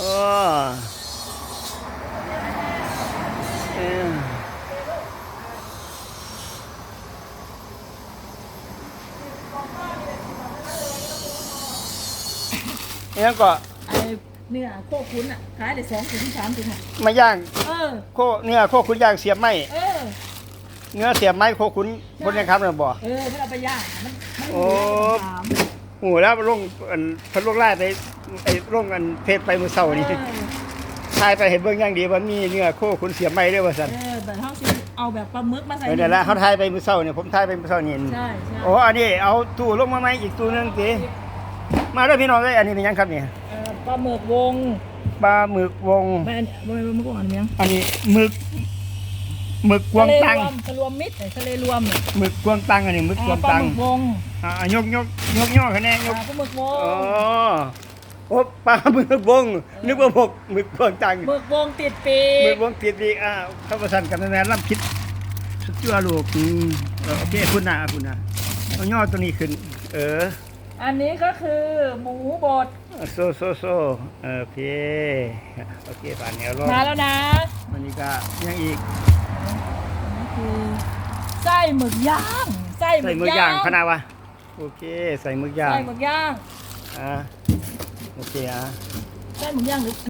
เนี่ยก็ไเนื้อโคกคุ้นอะขายได้สองถุงสามถึงอะมาย่างเออ โคเนื้อโคคุ้นย่างเสียบไหมเออเนื้อเสียบไหมโคคุ้นคนยังครับเนี่ยบ่เออเพื่อเาไปย่างมันมันโอ้ โอ้แล้วลงอันเพันลงไล่ไปไอ้ลงอันเพจไปมื้อเช้านี่เออทายไปเห็นเบิ่งอย่างดีว่ามีเนื้อโคขุนเสียบไม้เด้อว่าซั่นเออแบบเขาสิเอาแบบปลาหมึกมาใส่เออนั่นแหละเขาทายไปมื้อเช้าเนี่ยผมทายไปมื้อเช้านี่ใช่ใช่โอ้อันนี้เอาตู้ลงมาใหม่อีกตู้หนึงสิมาเด้อพี่น้องเอ้ยอันนี้เป็นหยังครับเนี่ยเออปลาหมึกวงปลาหมึกวงไม่อันไม่ไม่ไม่กวงอันนี้ยังอันนี้หมึก หมึกกวงตังทะเลรวมทะรวมมิตรทะเลรวมเนี่ยหมึกกวงตังอันนี้หมึกกวงปลาตังหมึกวงอ่ายกยกยกย่อคะแนนยกอ่าปลาหมึกวงอ๋อโอ้ปลาหมึกวงนึกว่าหมกหมึกกวงตังหมึกวงติดปีหมึกกวงติดอีกอ่าเข้าประสันกับแม่ล่ำคิดสุดยอดลูกอืมเออโอเคคุณนะคุณนะเอาย่อตัวนี้ขึ้น เออ อันนี้ก็คือหมูบดโซโซโซโอเคโอเคผ่านแนวรอบมาแล้วนะมันนี่ก็ยังอีกนี่คือไส้หมึกย่างไส้หใส่มึมืกอย่างย่างพะนาวะโอเคใส่มือย่างไส้หมึกย่างอ่าโอเคอะ ไส้หมึกย่างหรือ